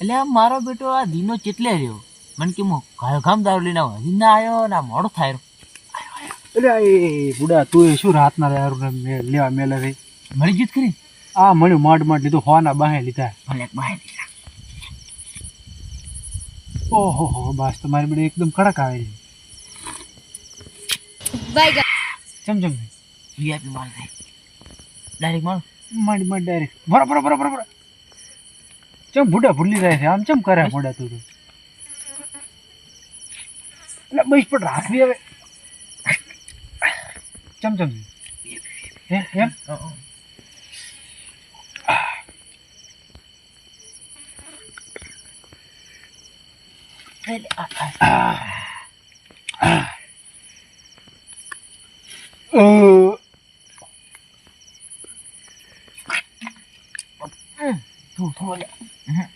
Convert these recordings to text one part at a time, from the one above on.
એટલે આમ મારો બેટો આ દીનો ચેટલે રહ્યો? મને કે હું ગાયો ગામ દારૂ લઈને આવ્યો હજી ના આવ્યો ના મોડો થાય. એટલે આ એ બુડા તું એ શું રાતના દારૂ લેવા મેલે રે? મળી જીત કરી આ મળ્યું માંડ માંડ લીધું હોના બાહે લીધા. ભલે બાહે લીધા. ઓહો હો બસ તમારી બેડે એકદમ કડક આવે છે. ચમ ચમ. વીઆઈપી માલ થાય. ડાયરેક્ટ માલ? માંડ માંડ ડાયરેક્ટ બરાબર બરો બરો બરો બરો ચમ ભૂડા ભૂલી જાય છે. આમ ચમ કરે ભૂડા તું તો? એટલે બસ પણ રાખવી હવે. ચમ ચમ. હે એમ એટલે આ- આ- અ, થોડું થોડું લે. હમ. હમ.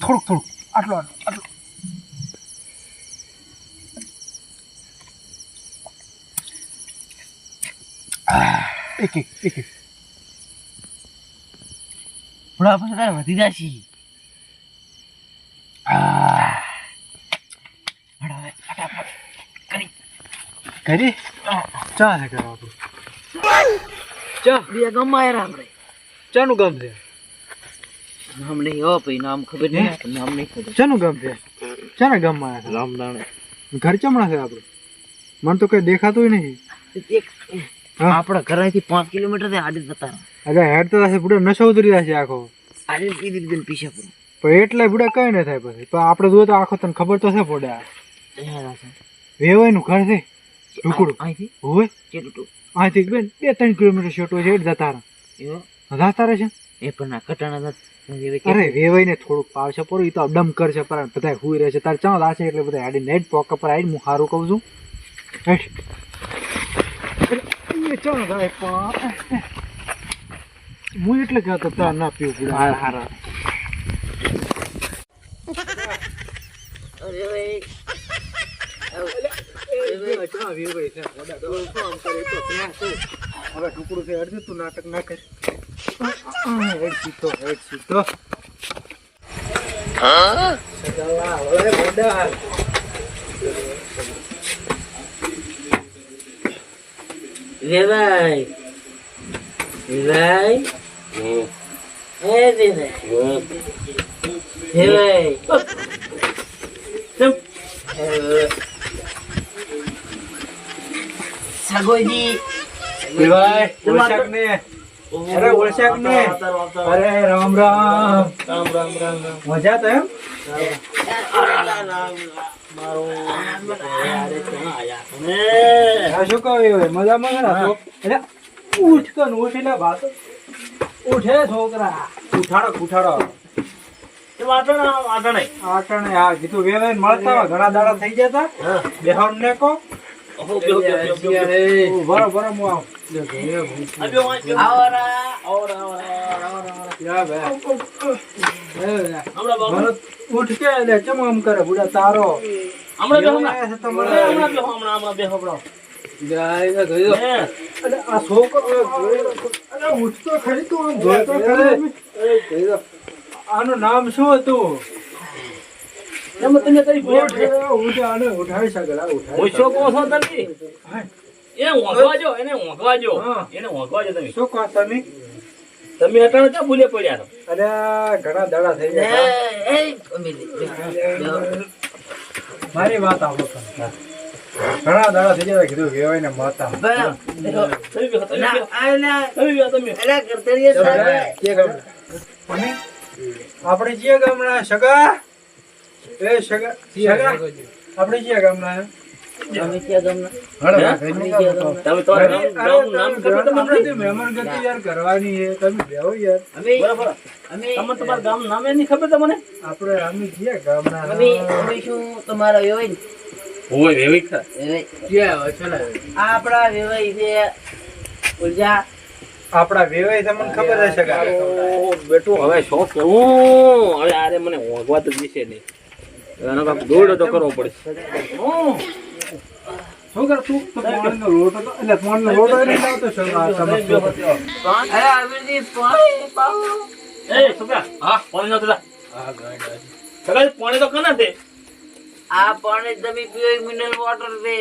થોડુંક થોડુંક આટલો આટલો આટલું એક એક એક એક થોડા પછી તારે વધી જશે હળ હવે ફટાફટ કરી ચા કરવા આપણું ચા બે ગમાય આપણે ચાનું ગામ છે? નામ નહીં હો ભાઈ નામ ખબર નહીં નામ નહીં ખબર. ચાનું ગામ છે? ચાના ગામમાં આવ્યા રામદાણ. ઘર ચમણા છે આપણું? મને તો કઈ દેખાતું નહીં. આપણા ઘરેથી પાંચ કિલોમીટરથી આડી જતા અરે હેડ તો થશે બુડા નશો ઉતરી જશે આખો. આડી કીધી દીધી પીછે પૂરું પણ એટલા બુડા કઈ ન થાય પછી. પણ આપણે જોઈએ તો આખો તને ખબર તો છે પોડા વેવાયનું ઘર છે? ઢુકડું. અહીંથી? હોય અહીંથી બેન બે ત્રણ કિલોમીટર શોટો છે જતા રહે. જતા રહે છે એ પણ ના કટાણા અરે વેવાઈ ને થોડુંક પાવશે પડું એ તો ડમ કરશે પણ બધા હુઈ રહે છે તારે ચાલ લાશે એટલે બધા આડી નેટ પોક પર આવીને હું સારું કહું છું. એ ભાઈ પણ હું એટલે કહેતો તાર ના પીવું પડે હારા હારા હવે ટુકડું છે અડધું તું નાટક ના કર હેડ સીધો હેડ સીધો સગાલા, હવે મોઢા. વેવાઈ વેવાઈ હે વેવાઈ વેવાઈ ચમ સગોજી દેવાય, ઓળશાક ને અરે ઓળશાક ને અરે રામ રામ. રામ રામ રામ મજા તો એમ? શું કહ્યું મજામાં ઉઠ ઉઠ એટલે ભાતો. ઉઠે છોકરા. ઉઠાડો ઉઠાડો. આટણે આ કીધું વેવાઈને મળતા હોય, ઘણા દાડા થઈ જતા. બેહોન ને કો બરો બરો હું આવું. યા ભાઈ. ભરત ઉઠ કે એટલે ચમ આમ કરે બુડા તારો છે આ છોકરો અરે ઉઠ તો ખરી તું આમ જોઈ તો ખરી. આનું નામ શું હતું ઉઠ, ઉઠ, આને ઉઠાવી શકે ઉઠાવી શકે. હા. શું કહો તમે? તમે અટાણે ક્યાં ભૂલે પડ્યા અરે ઘણા દાડા થઈ ગયા. મારી વાત આવો ઘણા દાડા થઈ ગયા કીધું વેવાય ને માતા. તમે તમે. તમે તમે? તમે? આપણે જે ગામના સગા? એ સગા સગા? આપણે જે ગામના? ખબર તમને આપણે વેવાય તમને ખબર હશે બેટું, હવે શું કેવું? હવે આરે મને ઊંઘવા તો દિશે નહીં. એનો દોડ તો કરવો પડશે. શું કર તું? તો પાણીનો લોટો તો એટલે પાણીનો લોટો એને લાવતો સગા આ ચમચો. અરે અમીરજી પાણી પાવો. એ છોકરા હા પાણી નતું લા સગા પાણી તો કના છે? આ પાણી તમે પીઓ મિનરલ વોટર છે.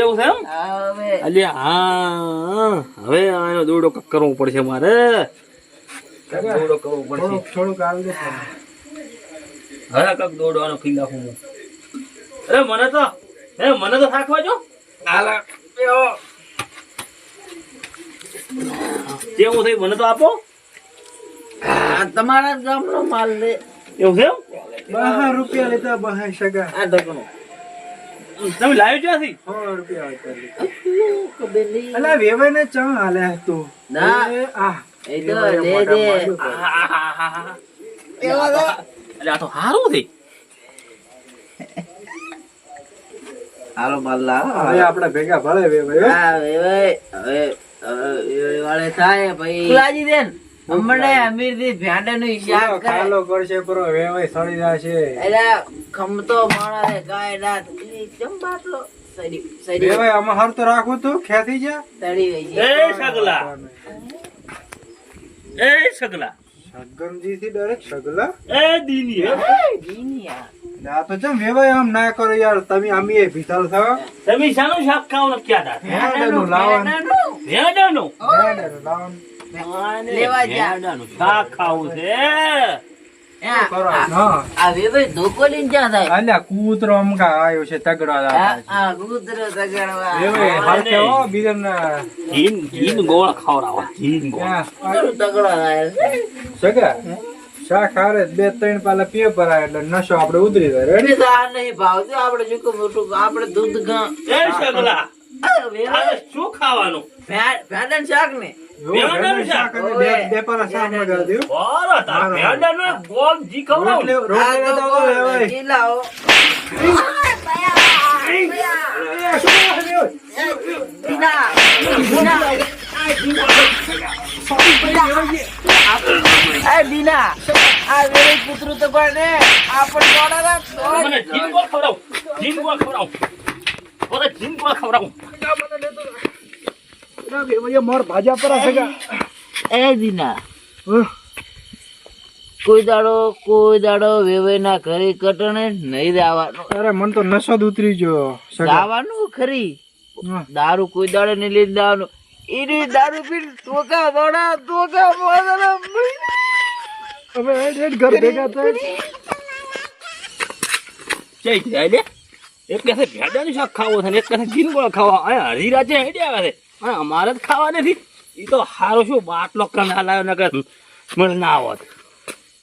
એવું છે એમ? હવે. અલ્યા હા હવે આનો દોડો કક કરવો પડશે મારે. દોડો કરવો પડશે. થોડુંક થોડુંક આવી દે હવે કક દોડવાનો નાખું હું. અરે મને તો હે મને તો થાકવા જો. આલા બેહો. કેવું થઈ મને તો આપો. તમારા ગામનો માલ લે. એવું છે બહાર રૂપિયા લેતા બહાર સગા. આ ઢગનો તમે લાવ્યો ક્યાંથી? સો રૂપિયા અલા વેવાઈ ને ચા હાલે તું ના. આ. એ તો દે લે દે આ તો હારું છે. હાલો માલ લાવો હવે આપણે ભેગા ભળે વે ભાઈ હા વે હવે હવે વાળે થાય ભાઈ ફુલાજી બેન હમણે અમીરજી શાક પૂરો કરે ખાલો કરશે પૂરો વેવાઈ સડી જાશે. એલા ખમતો માણસ કાંઈ ના એ ચમ બાટલો સડી સડી વેવાઈ આમાં હર તો રાખવું તું? ખેતી જા. સડી ગઈ એ સગલા. એ સગલા. સગનજી થી ડરેક સગલા? એ દીની હે. જીનિયા આ તો ચમ વેવાઈ આમ ના કરો યાર. તમે આમી એ છો? તમે શાનું શાક ખાવાનું ક્યાં દા ભેંડાનું લાવન ભેંડાનું ભેંડાનું લાવન લેવા જા. ભેંડાનું શાક ખાવું છે. કૂતરો આવ્યો છે તગડવા તગાડવા. ગોળ ખવડાવો તગડવા સગા? શાક હારે બે ત્રણ પાલા પીએ પરાય એટલે નશો આપણે ઉતરી જાય. રેડી આ નહીં ભાવજો આપણે શું મોટું આપણે દૂધ ગા એ સગલા આ શું ખાવાનું? શાક ને. ભેંડાનું શાક. આ? દીના. આ દીના, આ તો પણ ને, આ પણ દોડા રાખ, દોડા મને જીન ગોળ ખવડાવું જીન ગોળ ખવડાવું. મને જીન ગોળ ના, વેવાઈએ માર ભાજા પરા સગા એ દીના કોઈ દાડો કોઈ દાડો વેવે ના ઘરે કટણે નહીં દાવાનું અરે મન તો નશો ઉતરી ગયો દાવાનું ખરી. દારૂ કોઈ દાડે નહીં લઈ દાવાનું. એની દારૂ પી ટોકા દોડા ટોકા મોડા હવે હેડ હેડ ઘર ભેગા થાય. જઈ જાય લે એક કહે ભેડાની શાક ખાવું છે ને એક કહે છે જીન ખાવા. અહીંયા હરી રાજે હેડી આવે છે અમારે જ ખાવા નથી. એ તો સારો શું બાટલો કના લાવ્યો નગર મને ના આવત